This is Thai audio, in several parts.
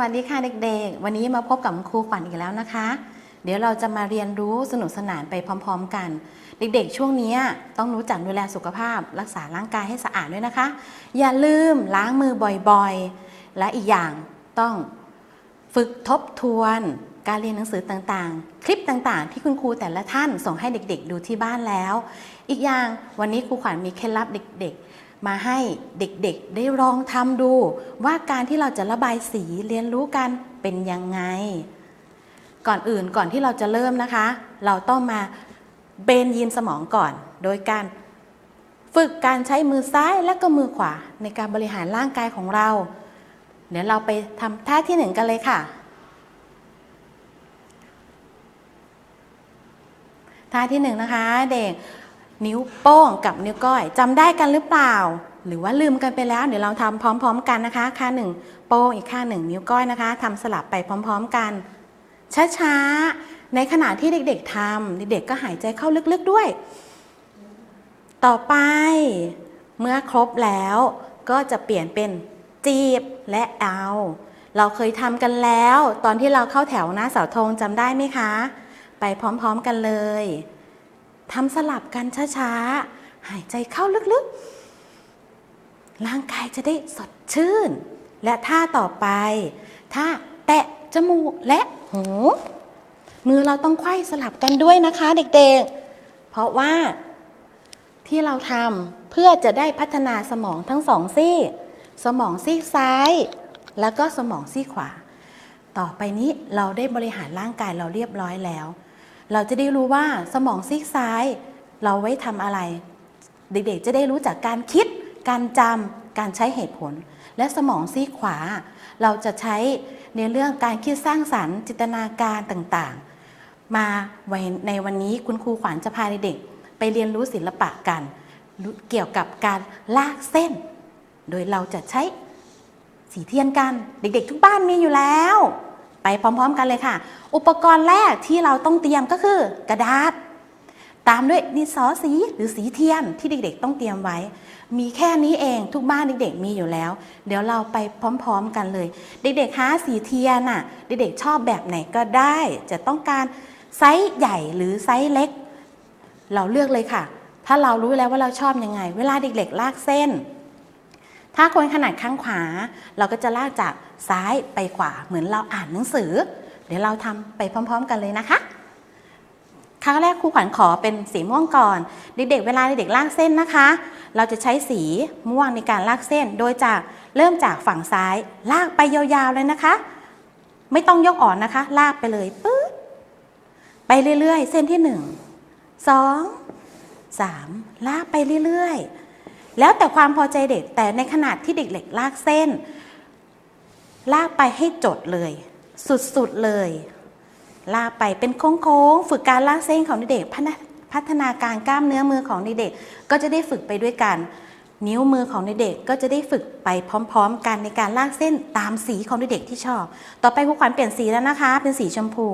วัสดีค่ะเด็กๆ วันนี้มาพบกับครูขวัญอีกแล้วนะคะ เดี๋ยวเราจะมาเรียนรู้สนุกสนานไปพร้อม ๆ กัน เด็กๆ ช่วงนี้ต้องรู้จักดูแลสุขภาพ รักษาร่างกายให้สะอาดด้วยนะคะ อย่าลืมล้างมือบ่อยๆ และอีกอย่างต้องฝึกทบทวนการเรียนหนังสือต่างๆ คลิปต่างๆ ที่คุณครูแต่ละท่านส่งให้เด็กๆ ดูที่บ้านแล้ว อีกอย่างวันนี้ครูขวัญมีเคล็ดลับเด็กๆ มาให้เด็กๆได้ลองทำดู ว่าการที่เราจะระบายสีเรียนรู้กันเป็นยังไง ก่อนอื่นก่อนที่เราจะเริ่มนะคะ เราต้องมาเบนยีนสมองก่อน โดยการฝึกการใช้มือซ้ายและก็มือขวาในการบริหารร่างกายของเรา เดี๋ยวเราไปทำท่าที่หนึ่งกันเลยค่ะ ท่าที่หนึ่งนะคะเด็ก นิ้วโป้งกับนิ้วก้อยจำได้กันหรือเปล่า หรือว่าลืมกันไปแล้ว เดี๋ยวเราทำพร้อม ๆ กันนะคะข้างหนึ่งโป้งอีกข้างหนึ่งนิ้วก้อยนะคะทำสลับไปพร้อม ๆ กัน ช้าๆในขณะที่เด็กๆทำเด็กๆก็หายใจเข้าลึกๆด้วย ต่อไปเมื่อครบแล้วก็จะเปลี่ยนเป็นจีบและเอา เราเคยทำกันแล้ว ตอนที่เราเข้าแถวหน้าเสาธงจำได้ไหมคะ ไปพร้อมๆกันเลย ทำสลับกันช้าๆ หายใจเข้าลึกๆ ร่างกายจะได้สดชื่น และท่าต่อไปท่าแตะจมูกและหู มือเราต้องไขว้สลับกันด้วยนะคะเด็กๆ เพราะว่าที่เราทำเพื่อจะได้พัฒนาสมองทั้งสองซีกสมองซีกซ้าย แล้วก็สมองซีกขวา ต่อไปนี้เราได้บริหารร่างกายเราเรียบร้อยแล้ว เราจะได้รู้ว่าสมองซีกซ้าย เราไว้ทำอะไร เด็กๆจะได้รู้จากการคิด การจำการใช้เหตุผล และสมองซีกขวา เราจะใช้ในเรื่องการคิดสร้างสรรค์ จินตนาการต่างๆ มาในวันนี้คุณครูขวัญจะพาเด็กๆไปเรียนรู้ศิลปะกันรู้เกี่ยวกับการลากเส้น โดยเราจะใช้สีเทียนกัน เด็กๆ ทุกบ้านมีอยู่แล้ว ไปพร้อมๆกันเลยค่ะ อุปกรณ์แรกที่เราต้องเตรียมก็คือกระดาษ ตามด้วยดินสอสีหรือสีเทียนที่เด็กๆ ต้องเตรียมไว้ มีแค่นี้เองทุกบ้านเด็กๆมีอยู่แล้ว เดี๋ยวเราไปพร้อมๆกันเลย เด็กๆคะสีเทียนน่ะ เด็กๆชอบแบบไหนก็ได้ จะต้องการไซส์ใหญ่หรือไซส์เล็ก เราเลือกเลยค่ะ ถ้าเรารู้แล้วว่าเราชอบยังไง เวลาเด็กๆลากเส้น ถ้าคนขนาดข้างขวา เราก็จะลากจากซ้ายไปขวาเหมือนเราอ่านหนังสือ เดี๋ยวเราทำไปพร้อม ๆ กันเลยนะคะครั้งแรกครูขวัญขอเป็นสีม่วงก่อน เด็กๆ เวลาเด็กๆลากเส้นนะคะ เราจะใช้สีม่วงในการลากเส้น โดยจากเริ่มจากฝั่งซ้าย ลากไปยาวๆเลยนะคะ ไม่ต้องยกอ่อนนะคะ ลากไปเลยปึ๊บไปเรื่อยๆ เส้นที่หนึ่งสองสามลากไปเรื่อยๆ แล้วแต่ความพอใจเด็กแต่ในขนาดที่เด็กๆลากเส้น ลากไปให้จดเลย สุดๆเลย ลากไปเป็นโค้งๆฝึกการลากเส้นของเด็กพัฒนาพัฒนาการกล้ามเนื้อมือของเด็กก็จะได้ฝึกไปด้วยกัน นิ้วมือของเด็กก็จะได้ฝึกไปพร้อม ๆ กันในการลากเส้นตามสีของเด็กที่ชอบ ต่อไปครูขวัญเปลี่ยนสีแล้วนะคะ เป็นสีชมพู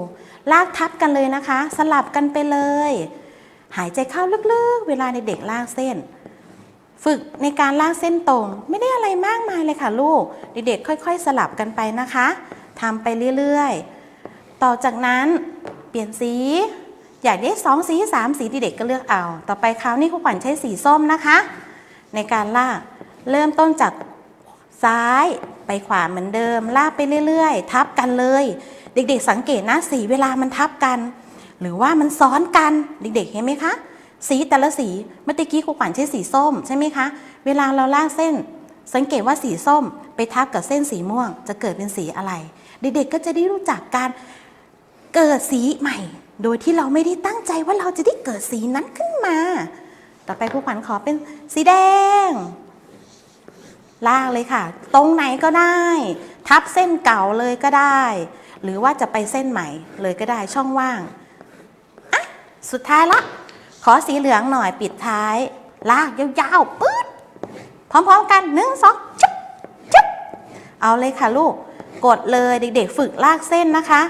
ลากทับกันเลยนะคะ สลับกันไปเลย หายใจเข้าลึกๆ เวลาเด็กๆลากเส้น ฝึกในการลากเส้นตรงไม่ได้อะไรมากมายเลยค่ะลูก เด็กๆค่อย ๆ สลับกันไปนะคะทำไปเรื่อยๆ ต่อจากนั้นเปลี่ยนสี อยากได้สองสีสามสีเด็กๆก็เลือกเอา ต่อไปคราวนี้ครูขวัญใช้สีส้มนะคะ ในการลากเริ่มต้นจากซ้ายไปขวาเหมือนเดิม ลากไปเรื่อยๆ ทับกันเลย เด็กๆ สังเกตนะสีเวลามันทับกัน หรือว่ามันซ้อนกันเด็กๆเห็นไหมคะ สีแต่ละสีเมื่อกี้ครูขวัญใช้สีส้มใช่ไหมคะ เวลาเราลากเส้น สังเกตว่าสีส้มไปทับกับเส้นสีม่วง จะเกิดเป็นสีอะไร เด็กๆก็จะได้รู้จักการเกิดสีใหม่ โดยที่เราไม่ได้ตั้งใจว่าเราจะได้เกิดสีนั้นขึ้นมา ต่อไปครูขวัญขอเป็นสีแดง ลากเลยค่ะ ตรงไหนก็ได้ ทับเส้นเก่าเลยก็ได้ หรือว่าจะไปเส้นใหม่เลยก็ได้ช่องว่างอะสุดท้ายละ ขอสีเหลืองหน่อยปิดท้าย ลากยาวๆปื๊ดพร้อมๆกันหนึ่งสองจุ๊บจุ๊บเอาเลยค่ะลูก กดเลยเด็กๆ ฝึกลากเส้นนะคะ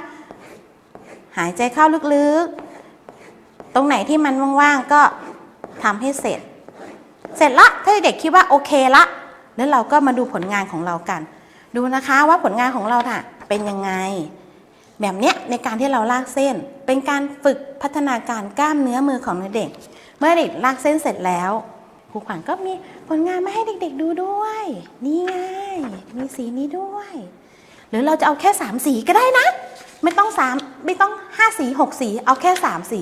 หายใจเข้าลึกๆ ตรงไหนที่มันว่างๆก็ทำให้เสร็จ เสร็จละถ้าเด็กคิดว่าโอเคละ แล้วเราก็มาดูผลงานของเรากัน ดูนะคะว่าผลงานของเราน่ะเป็นยังไง แบบเนี้ยในการที่เราลากเส้น เป็นการฝึกพัฒนาการกล้ามเนื้อมือของเด็ก เมื่อเด็กลากเส้นเสร็จแล้วครูขวัญก็มีผลงานมาให้เด็กๆดูด้วย นี่ไงมีสีนี้ด้วย หรือเราจะเอาแค่สามสีก็ได้นะ ไม่ต้องสามไม่ต้องห้าสีหกสีเอาแค่สามสี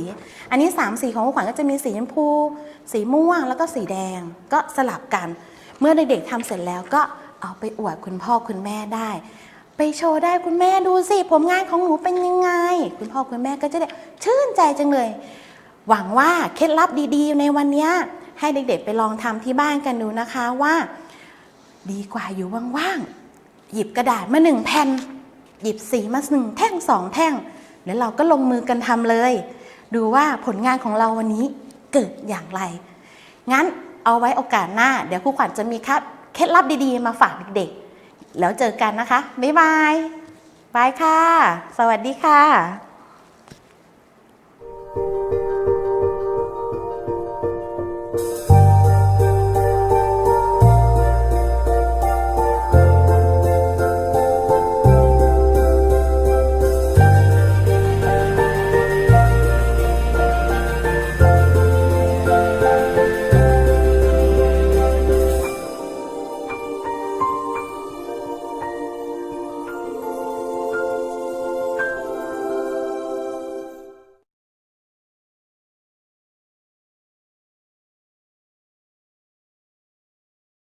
อันนี้สามสีของครูขวัญก็จะมีสีชมพู สีม่วงแล้วก็สีแดงก็สลับกัน เมื่อเด็กๆทำเสร็จแล้วก็เอาไปอวดคุณพ่อคุณแม่ได้ ไปโชว์ได้คุณแม่ดูสิผลงานของหนูเป็นยังไง คุณพ่อคุณแม่ก็จะได้ชื่นใจจังเลย หวังว่าเคล็ดลับดีๆ ในวันนี้ให้เด็กๆไปลองทำที่บ้านกันดูนะคะว่า ดีกว่าอยู่ว่างๆหยิบกระดาษมาหนึ่งแผ่นหยิบสีมาหนึ่งแท่งสองแท่งแล้วเราก็ลงมือกันทำเลย ดูว่าผลงานของเราวันนี้เกิดอย่างไร งั้นเอาไว้โอกาสหน้า เดี๋ยวครูขวัญจะมีครับเคล็ดลับดีๆ มาฝากเด็กๆ แล้วเจอกันนะคะ บ๊ายบาย บายค่ะ สวัสดีค่ะ